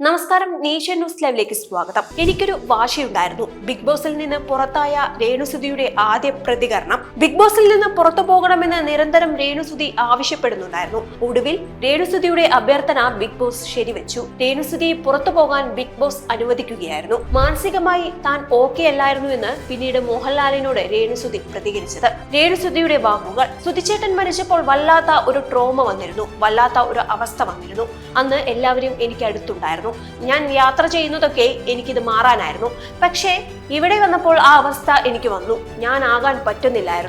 നമസ്കാരം nation news ലൈവിലേക്ക് സ്വാഗതം. എനിക്കൊരു വാശിയുണ്ടായിരുന്നു. ബിഗ് ബോസിൽ നിന്ന് പുറത്തായ രേണുസുതിയുടെ ആദ്യ പ്രതികരണം ബിഗ് ബോസിൽ നിന്ന് പുറത്തു പോകണമെന്ന് നിരന്തരം രേണുസുതി ആവശ്യപ്പെടുന്നുണ്ടായിരുന്നു. ഒടുവിൽ രേണുസുതിയുടെ അഭ്യർത്ഥന ബിഗ് ബോസ് ശരിവെച്ചു. രേണുസുതിയെ പുറത്തു പോകാൻ ബിഗ് ബോസ് അനുവദിക്കുകയായിരുന്നു. മാനസികമായി താൻ ഓക്കെ അല്ലായിരുന്നു എന്ന് പിന്നീട് മോഹൻലാലിനോട് രേണുസുതി പ്രതികരിച്ചത്. രേണുസുതിയുടെ വാക്കുകൾ. സുതിച്ചേട്ടൻ മരിച്ചപ്പോൾ വല്ലാത്ത ഒരു ട്രോമ വന്നിരുന്നു. വല്ലാത്ത ഒരു അവസ്ഥ വന്നിരുന്നു. അന്ന് എല്ലാവരും എനിക്ക് അടുത്തുണ്ടായിരുന്നു. ഞാൻ യാത്ര ചെയ്യുന്നതൊക്കെ എനിക്കിത് മാറാനായിരുന്നു. പക്ഷേ ഇവിടെ വന്നപ്പോൾ ആ അവസ്ഥ എനിക്ക് വന്നു. ഞാൻ ആകാൻ പറ്റുന്നില്ലായിരുന്നു.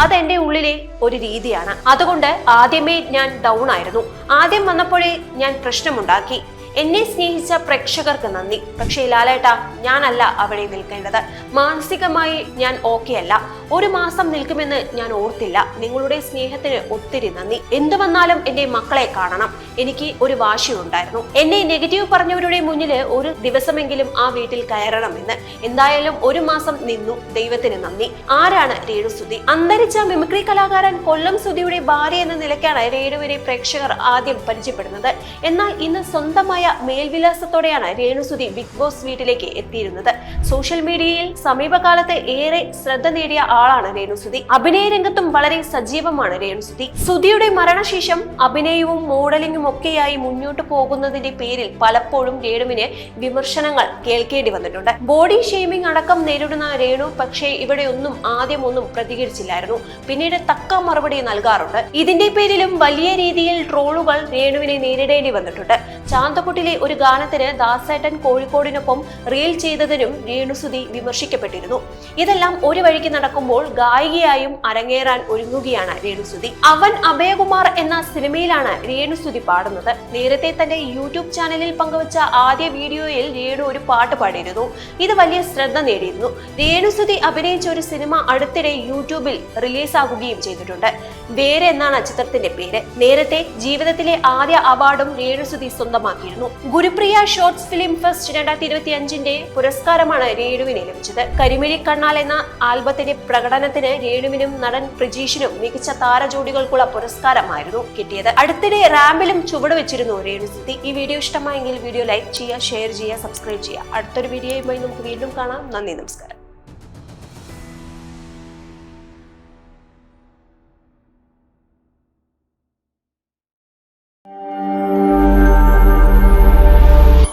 അത് എന്റെ ഉള്ളിലെ ഒരു രീതിയാണ്. അതുകൊണ്ട് ആദ്യമേ ഞാൻ ഡൗൺ ആയിരുന്നു. ആദ്യം വന്നപ്പോഴേ ഞാൻ പ്രശ്നമുണ്ടാക്കി. എന്നെ സ്നേഹിച്ച പ്രേക്ഷകർക്ക് നന്ദി. പക്ഷേ ലാലേട്ട ഞാനല്ല അവിടെ നിൽക്കേണ്ടത് മാനസികമായി ഞാൻ ഓക്കെ അല്ല. ഒരു മാസം നിൽക്കുമെന്ന് ഞാൻ ഓർത്തില്ല. നിങ്ങളുടെ സ്നേഹത്തിന് ഒത്തിരി നന്ദി. എന്തു വന്നാലും എന്റെ മക്കളെ കാണണം. എനിക്ക് ഒരു വാശിയുണ്ടായിരുന്നു എന്നെ നെഗറ്റീവ് പറഞ്ഞവരുടെ മുന്നിൽ ഒരു ദിവസമെങ്കിലും ആ വീട്ടിൽ കയറണമെന്ന്. എന്തായാലും ഒരു മാസം നിന്നു. ദൈവത്തിന് നന്ദി. ആരാണ് രേണുസുതി? അന്തരിച്ച മിമിക്രി കലാകാരൻ കൊല്ലം സുധിയുടെ ഭാര്യ എന്ന നിലയ്ക്കാണ് രേണുവിനെ പ്രേക്ഷകർ ആദ്യം പരിചയപ്പെടുന്നത്. എന്നാൽ ഇന്ന് സ്വന്തമായ മേൽവിലാസത്തോടെയാണ് രേണുസുതി ബിഗ് ബോസ് വീട്ടിലേക്ക് എത്തിയിരുന്നത്. സോഷ്യൽ മീഡിയയിൽ സമീപകാലത്ത് ഏറെ ശ്രദ്ധ നേടിയ ആളാണ് രേണുസുതി. അഭിനയ രംഗത്തും വളരെ സജീവമാണ് രേണുസുതി. സുതിയുടെ മരണശേഷം അഭിനയവും മോഡലിംഗും ഒക്കെയായി മുന്നോട്ട് പോകുന്നതിന്റെ പേരിൽ പലപ്പോഴും രേണുവിന് വിമർശനങ്ങൾ കേൾക്കേണ്ടി വന്നിട്ടുണ്ട്. ബോഡി ഷെയ്മിംഗ് അടക്കം നേരിടുന്ന രേണു പക്ഷേ ഇവിടെ ഒന്നും ആദ്യം ഒന്നും പ്രതികരിച്ചില്ലായിരുന്നു. പിന്നീട് തക്ക മറുപടി നൽകാറുണ്ട്. ഇതിന്റെ പേരിലും വലിയ രീതിയിൽ ട്രോളുകൾ രേണുവിനെ നേരിടേണ്ടി വന്നിട്ടുണ്ട്. ചാന്തക്കുട്ടിലെ ഒരു ഗാനത്തിന് ദാസേട്ടൻ കോഴിക്കോടിനൊപ്പം റീൽ ചെയ്തതിനും രേണുസുതി വിമർശിക്കപ്പെട്ടിരുന്നു. ഇതെല്ലാം ഒരു വഴിക്ക് നടക്കുമ്പോൾ ഗായികയായും അരങ്ങേറാൻ ഒരുങ്ങുകയാണ് രേണുസുതി. അവൻ അഭയകുമാർ എന്ന സിനിമയിലാണ് രേണുസുതി പാടുന്നത്. നേരത്തെ തന്റെ യൂട്യൂബ് ചാനലിൽ പങ്കുവച്ച ആദ്യ വീഡിയോയിൽ രേണു ഒരു പാട്ട് പാടിയിരുന്നു. ഇത് വലിയ ശ്രദ്ധ നേടിയിരുന്നു. രേണുസുതി അഭിനയിച്ച ഒരു സിനിമ അടുത്തിടെ യൂട്യൂബിൽ റിലീസാകുകയും ചെയ്തിട്ടുണ്ട്. വേറെ എന്നാണ് ചിത്രത്തിന്റെ പേര്. നേരത്തെ ജീവിതത്തിലെ ആദ്യ അവാർഡും രേണുസുതി സ്വന്തമാക്കിയിരുന്നു. ഗുരുപ്രിയ ഷോർട്സ് ഫിലിം ഫെസ്റ്റ് രണ്ടായിരത്തി ഇരുപത്തി അഞ്ചിന്റെ പുരസ്കാരമാണ് രേണുവിന് ലഭിച്ചത്. കരിമിഴി കണ്ണാൽ എന്ന ആൽബത്തിന്റെ പ്രകടനത്തിന് രേണുവിനും നടൻ പ്രജീഷിനും മികച്ച താരജോഡികൾക്കുള്ള പുരസ്കാരമായിരുന്നു കിട്ടിയത്. അടുത്തിടെ റാമ്പിലും ചുവട് വെച്ചിരുന്നു രേണു സിദ്ധി. ഈ വീഡിയോ ഇഷ്ടമായെങ്കിൽ വീഡിയോ ലൈക്ക് ചെയ്യുക ഷെയർ ചെയ്യുക സബ്സ്ക്രൈബ് ചെയ്യുക. അടുത്തൊരു വീഡിയോയുമായി നമുക്ക് വീണ്ടും കാണാം. നന്ദി നമസ്കാരം.